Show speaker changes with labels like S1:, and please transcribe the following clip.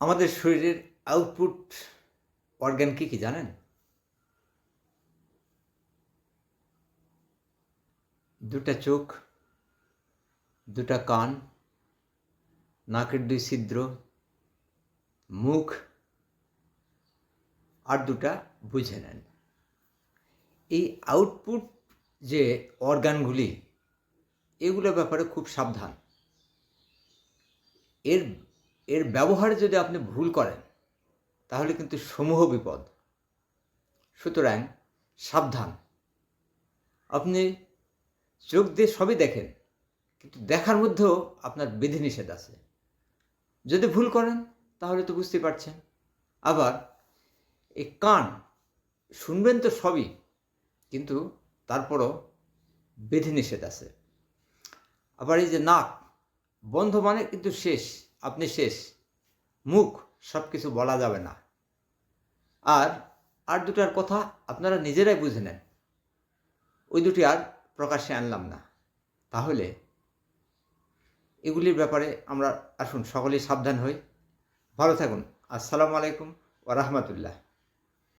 S1: আমাদের শরীরের output organ কি কি জানেন? দুটা চোখ, দুটা কান, নাকের দুই ছিদ্র, মুখ আর দুটা বুঝে নেন। এই আউটপুট যে অর্গানগুলি এগুলোর ব্যাপারে খুব সাবধান। এর এর ব্যবহারে যদি আপনি ভুল করেন, তাহলে কিন্তু সমূহ বিপদ। সুতরাং সাবধান। আপনি চোখ দিয়ে সবই দেখেন, কিন্তু দেখার মধ্যেও আপনার বিধিনিষেধ আছে। যদি ভুল করেন, তাহলে তো বুঝতে পারছেন। আবার এই কান, শুনবেন তো সবই, কিন্তু তারপরও বিধিনিষেধ আছে। আবার এই যে নাক, বন্ধ মানে কিন্তু শেষ। আপনি শেষ। মুখ সব কিছু বলা যাবে না। আর আর দুটার কথা আপনারা নিজেরাই বুঝে নেন। ওই দুটি আর প্রকাশ্যে আনলাম না। তাহলে এগুলির ব্যাপারে আমরা আসুন, সকলেই সাবধান হই। ভালো থাকুন। আসসালামু আলাইকুম ওয়া রাহমাতুল্লাহ।